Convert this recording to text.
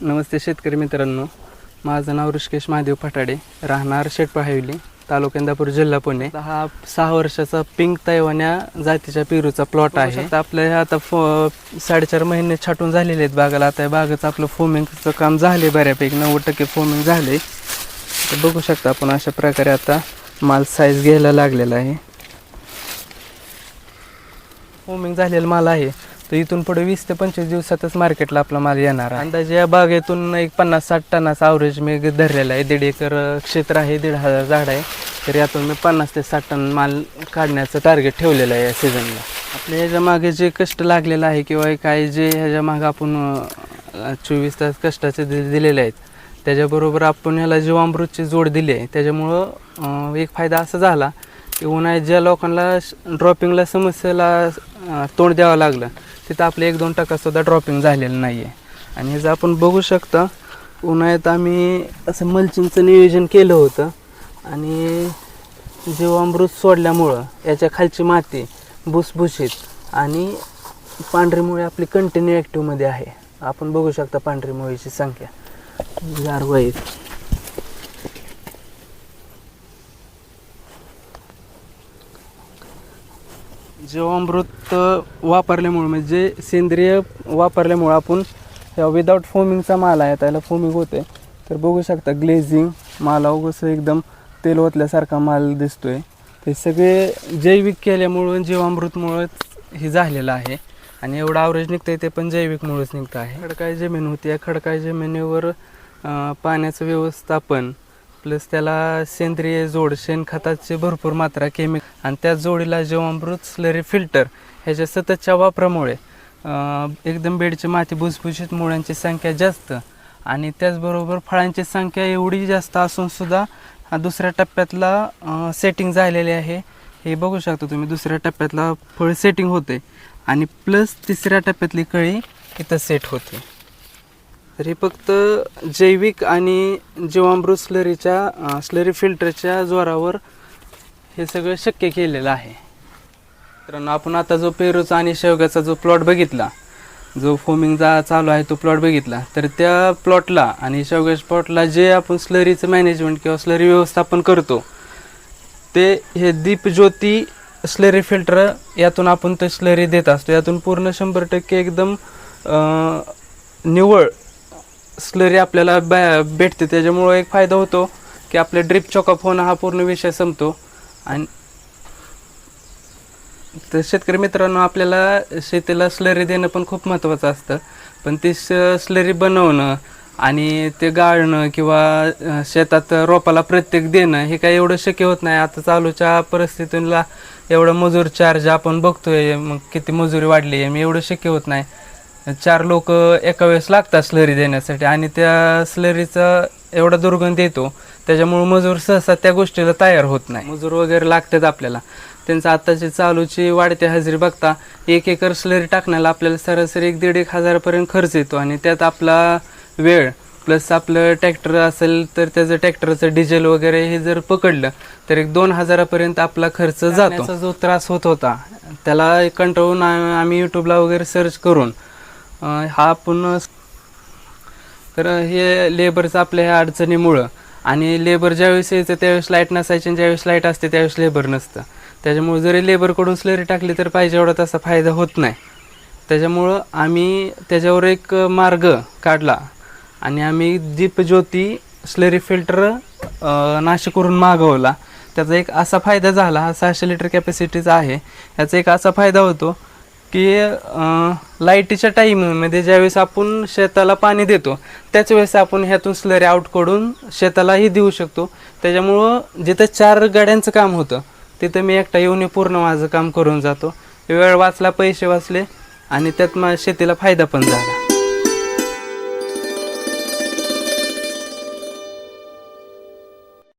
नमस्ते शेतकरी मित्रांनो. माझं नाव ऋषिकेश महादेव फटाडे राहणार शेटपहाविली तालुका इंदापूर जिल्हा पुणे. हा सहा वर्षाचा पिंक तैवान्या जातीच्या पेरूचा प्लॉट आहे. आपल्या ह्या आता फो साडेचार महिने छाटून झालेले आहेत बागाला. आता या बागाचं आपलं फोमिंगचं काम झाले बऱ्यापैकी. नव्वद टक्के फोमिंग झाले तर बघू शकता आपण अशा प्रकारे आता माल साईज घ्यायला लागलेला आहे. फोमिंग झालेला माल आहे. तर इथून पुढे वीस ते पंचवीस दिवसातच मार्केटला आपला माल येणार आहे. अंदाजे या बागेतून एक पन्नास साठ टनाचा अवरेज मी धरलेला आहे. दीड एकर क्षेत्र आहे दीड हजार झाड आहे. तर यातून मी पन्नास ते साठ टन माल काढण्याचं टार्गेट ठेवलेलं आहे या सीझनला आपल्या ह्याच्या मागे जे कष्ट लागलेलं आहे किंवा काय जे ह्याच्या मागे आपण चोवीस तास कष्टाचे दिलेले आहेत त्याच्याबरोबर आपण ह्याला जीवामृतची जोड दिली आहे. त्याच्यामुळं एक फायदा असा झाला की उन्हाळ्यात ज्या लोकांना ड्रॉपिंगला समस्येला तोंड द्यावं लागलं तिथं आपलं एक दोन टक्कासुद्धा ड्रॉपिंग झालेलं नाही आहे आणि ह्याचं आपण बघू शकता उन्हाळ्यात आम्ही असं मल्चिंगचं नियोजन केलं होतं. आणि जीवामृत सोडल्यामुळं याच्या खालची माती भुसभुशीत आणि पांढरीमुळे आपली कंटिन्यू ॲक्टिव्हमध्ये आहे. आपण बघू शकता पांढरी मुळीची संख्या गारवाईत जीवामृत वापरल्यामुळे म्हणजे सेंद्रिय वापरल्यामुळं आपण विदाऊट फोमिंगचा माल आहे त्याला फोमिंग होते तर बघू शकता ग्लेझिंग माला कसं एकदम तेल ओतल्यासारखा माल दिसतोय. ते सगळे जैविक केल्यामुळं जीवामृतमुळं हे झालेलं आहे. आणि एवढं ॲव्हरेज निघतंय ते पण जैविकमुळेच निघतं आहे. खडकाळ जमीन होती या खडकाळ जमिनीवर पाण्याचं व्यवस्थापन प्लस त्याला सेंद्रिय जोड शेणखताची भरपूर मात्रा केमिकल आणि त्या जोडीला जीवामृत स्लरी फिल्टर ह्याच्या सततच्या वापरामुळे एकदम बेडची माती भुसभुशीत मुळ्यांची संख्या जास्त आणि त्याचबरोबर फळांची संख्या एवढी जास्त असून सुद्धा हा दुसऱ्या टप्प्यातला सेटिंग झालेली आहे. हे बघू शकता तुम्ही दुसऱ्या टप्प्यातला फळ सेटिंग होते आणि प्लस तिसऱ्या टप्प्यातली कळी इथं सेट होते. तर हे फक्त जैविक आणि जीवामृत स्लरीच्या स्लरी फिल्टरच्या जोरावर हे सगळं शक्य केलेलं आहे. मित्रांनो आपण आता जो पेरूचा आणि शेवग्याचा जो प्लॉट बघितला जो फोमिंगचा चालू आहे तो प्लॉट बघितला तर त्या प्लॉटला आणि शेवग्याच्या प्लॉटला जे आपण स्लरीचं मॅनेजमेंट किंवा स्लरी व्यवस्थापन करतो ते हे दीपज्योती स्लरी फिल्टर यातून आपण ते स्लरी देत असतो. यातून पूर्ण शंभर टक्के एकदम निवळ स्लरी आपल्याला बॅ भेटते. त्याच्यामुळं एक फायदा होतो की आपल्या ड्रिप चॉकअप होणं हा पूर्ण विषय संपतो. आणि तर शेतकरी मित्रांनो आपल्याला शेतीला स्लरी देणं पण खूप महत्त्वाचं असतं. पण ती स्लरी बनवणं आणि ते गाळणं किंवा शेतात रोपाला प्रत्येक देणं हे काही एवढं शक्य होत नाही. आता चालूच्या परिस्थितीला एवढं मजूर चार्ज आपण बघतोय मग किती मजुरी वाढली आहे मी एवढं शक्य होत नाही. चार लोक एका वेळेस लागतात स्लरी देण्यासाठी आणि त्या स्लरीचा एवढा दुर्गंध येतो त्याच्यामुळे मजूर सहसा त्या गोष्टीला तयार होत नाही. मजूर वगैरे लागतात आपल्याला. त्यांचं आत्ताची चालूची वाढती हजेरी बघता एक एकर स्लरी टाकण्याला आपल्याला सरासरी एक दीड एक हजारापर्यंत खर्च येतो आणि त्यात आपला वेळ प्लस आपलं ट्रॅक्टर असेल तर त्याचं ट्रॅक्टरचं डिझेल वगैरे हे जर पकडलं तर एक दोन हजारापर्यंत आपला खर्च जातो. जो त्रास होत होता त्याला कंटाळून आम्ही यूट्यूबला वगैरे सर्च करून हा आपण तर हे लेबरचं आपल्या ह्या अडचणीमुळं. आणि लेबर ज्यावेळेस यायचं त्यावेळेस लाइट नसायची आणि ज्यावेळेस लाइट असते त्यावेळेस लेबर नसतं. त्याच्यामुळे जरी लेबरकडून स्लरी टाकली तर पाहिजे एवढा तसा फायदा होत नाही. त्याच्यामुळं आम्ही त्याच्यावर एक मार्ग काढला. आणि आम्ही दीपज्योती स्लरी फिल्टर नाशिकवरून मागवला. त्याचा एक असा फायदा झाला हा सहाशे लिटर कॅपॅसिटीचा आहे. याचा एक असा फायदा होतो की लाईटीच्या टाईममध्ये ज्यावेळेस आपण शेताला पाणी देतो त्याच वेळेस आपण ह्यातून स्लरी आउट करून शेतालाही देऊ शकतो. त्याच्यामुळं जिथं चार गाड्यांचं काम होतं तिथं मी एकटा येऊन पूर्ण माझं काम करून जातो. वेळ वाचला पैसे वाचले आणि त्यात मा शेतीला फायदा पण झाला.